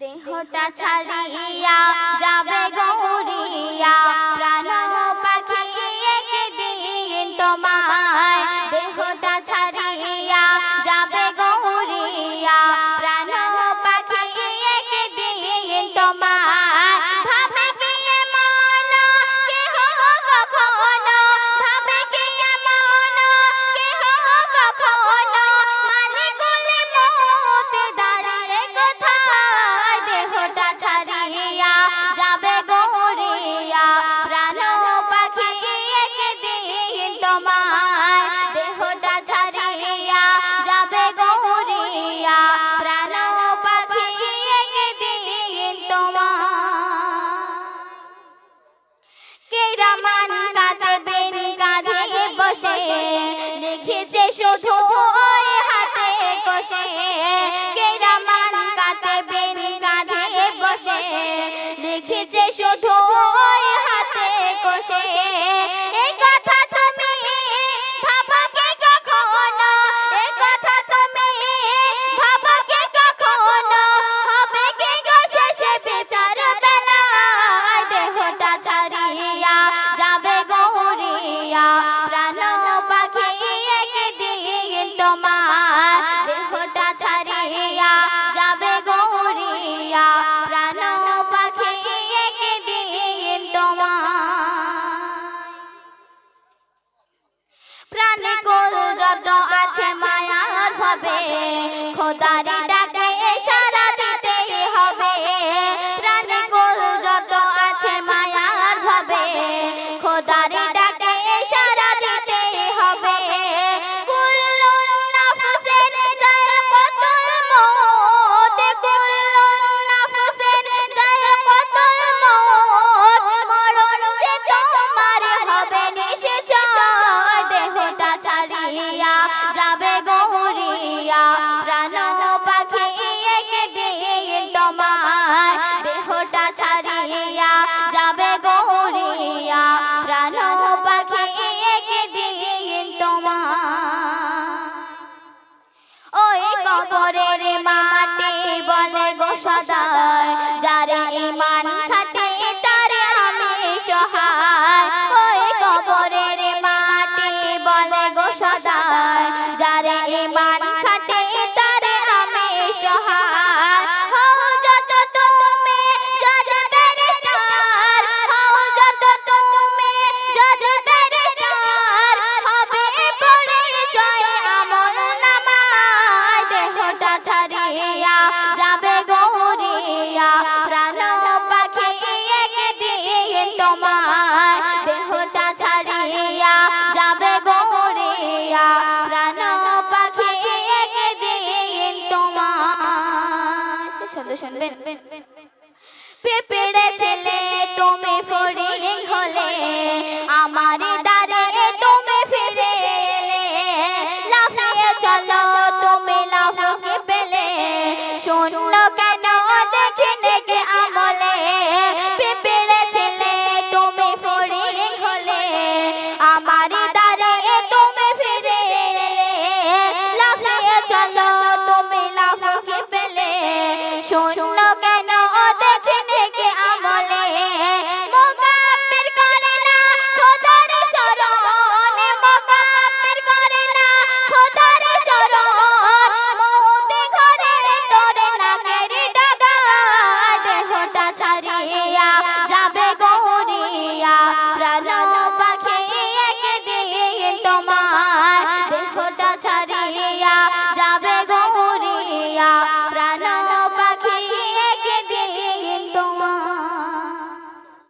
দেহটা ছাড়িয়া যাবে গৌরিয়া প্রাণ পাখি একদিন তোমায় দেহটা ছাড়িয়া যাবে গৌরিয়া প্রাণ পাখি একদিন তোমায় 再说说 পাবে খোদার কবরের ছাড়িয়া যাবে গরিয়া। প্রাণ পাখি তোমার দেহটা ছাড়িয়া যাবে প্রাণ পাখি তোমার। ছেলে, তুমি ফরিং হলে আমার